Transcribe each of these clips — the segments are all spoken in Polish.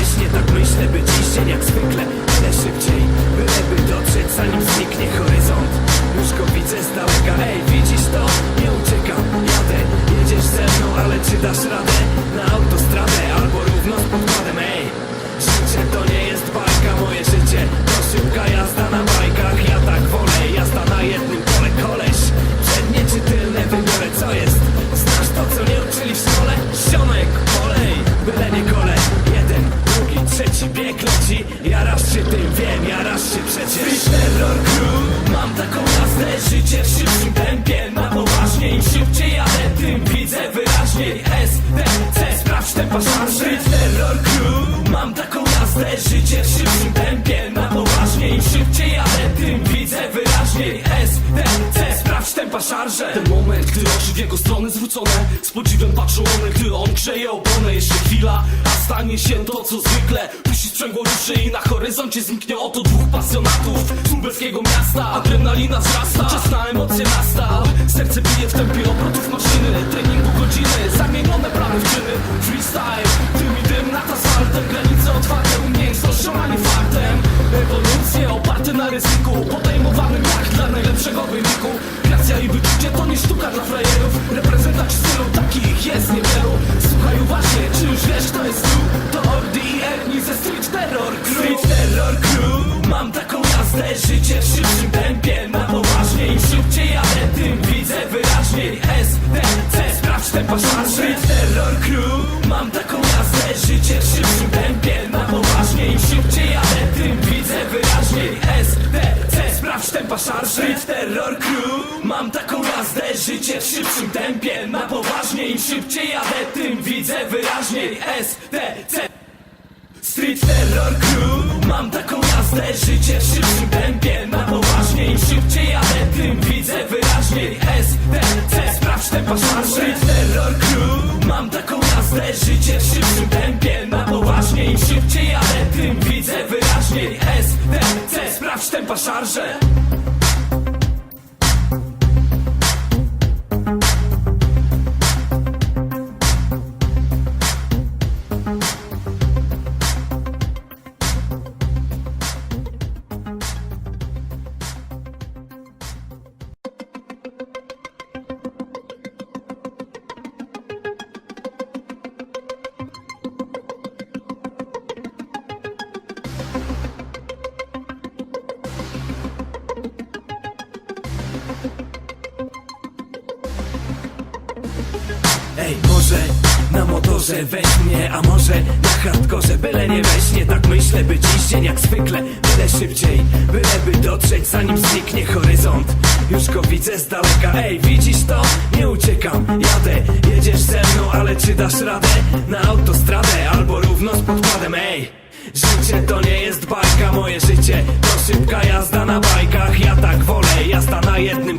Nie tak myślę, by dzień jak zwykle Byle szybciej, byleby dotrzeć zanim zniknie horyzont Już go widzę z daleka, ej widzisz to? Nie uciekam, jadę Jedziesz ze mną, ale czy dasz radę? Się tym, wiem, jarasz się przecież Street Terror Crew, mam taką jazdę Życie w szybkim tempie, na poważnie Im szybciej jadę, tym widzę wyraźniej. S, D, C, sprawdź te paszarze Street Terror Crew, mam taką jazdę Życie w szybkim tempie, na poważnie Im szybciej jadę, tym widzę wyraźniej. S, D, C, sprawdź tempa szarże Ten moment, gdy oczy w jego stronę zwrócone Z podziwem patrzą one, gdy on grzeje oponę Jeszcze chwila, stanie się to co zwykle. Puści sprzęgło ruszy i na horyzoncie zniknie oto dwóch pasjonatów. Z lubelskiego miasta, adrenalina wzrasta. Czas emocje nastał Serce bije w tempie obrotów maszyny. Treningu godziny, zamienione plany w czyny. Freestyle, dym i dym nad asfaltem. Granice otwarte, umiejętnością, a nie faktem. Ewolucje oparte na ryzyku Podejmowanym jak dla najlepszego wyniku. Kreacja i wyczucie to nie sztuka dla frajerów. Reprezentanci stylu takich jest niewielu już wiesz kto jest tu? To Ordi i Ernie ze Street Terror Crew. Street Terror Crew. Mam taką jazdę, życie w szybkim tempie. Na poważnie im szybciej jadę, tym widzę wyraźniej. S, D, C, sprawdź te paszarze Street Terror Crew. Mam taką jazdę, życie w szybkim tempie. Na poważnie im szybciej jadę, tym widzę wyraźniej. S, D, C, sprawdź te paszarze Street Terror Crew. Mam taką jazdę, życie w szybkim tempie. Na poważnie im szybciej jadę, tym widzę wyraźniej S, D, C, Street Terror Crew Mam taką jazdę, życie w szybkim tempie Na poważnie im szybciej jadę, tym widzę wyraźniej S, D, C, sprawdź te paszarze Street Terror Crew Mam taką jazdę, życie w szybkim tempie Na poważnie im szybciej jadę, tym widzę wyraźniej S, D, C, sprawdź te paszarze Ej, może na motorze weź mnie, a może na hardkorze Byle nie weźmie, tak myślę, by dziś dzień jak zwykle Byle szybciej, byleby dotrzeć zanim zniknie horyzont. Już go widzę z daleka, ej, widzisz to? Nie uciekam, jadę, jedziesz ze mną, ale czy dasz radę? Na autostradę albo równo z podkładem, ej Życie to nie jest bajka, moje życie to szybka jazda na bajkach. Ja tak wolę, jazda na jednym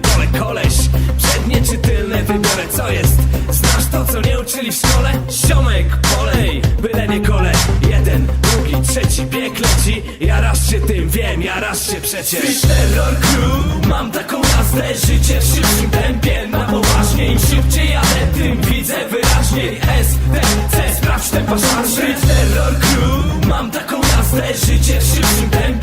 to, co nie uczyli w szkole? Siomek, kolej, byle nie kole. Jeden, drugi, trzeci bieg leci. Jarasz się tym, wiem, jarasz się przecież. Street Terror Crew Mam taką jazdę, życie w szybkim tempie Na poważnie. Im szybciej jadę, tym widzę wyraźniej. S, D, C, sprawdź te paszarze Street Terror Crew Mam taką jazdę, życie w szybkim tempie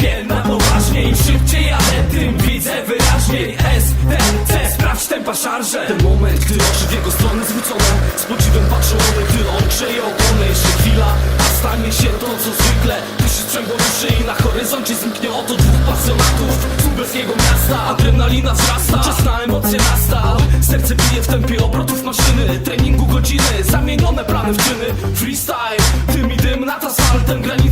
paszarze Ten moment, gdy oczy w jego stronę zwrócone Z podziwem patrzą one, gdy on grzeje oponę Jeszcze chwila, a stanie się to co zwykle. Puści sprzęgło ruszy i na horyzoncie zniknie oto dwóch pasjonatów. Z lubelskiego miasta, adrenalina wzrasta. Czas na emocje nastał Serce bije w tempie obrotów maszyny. Treningu godziny, zamienione plany w czyny. Freestyle, dym i dym nad asfaltem Granice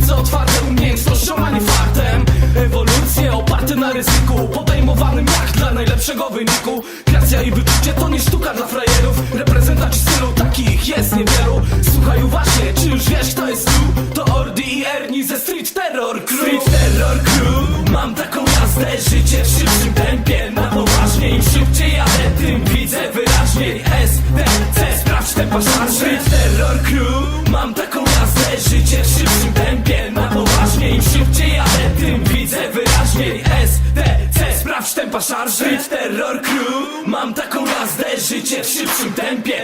jest niewielu. Słuchaj uważnie, czy już wiesz kto jest tu? To Ordi i Ernie ze Street Terror Crew. Street Terror Crew. Mam taką jazdę, życie w szybkim tempie. Na poważnie im szybciej jadę, tym widzę wyraźniej. S, D, C, sprawdź te paszarze Street Terror Crew. Mam taką jazdę, życie w szybkim tempie. Na poważnie im szybciej jadę, tym widzę wyraźniej. S, D, C, sprawdź te paszarze Street Terror Crew. Mam taką jazdę, życie w szybkim tempie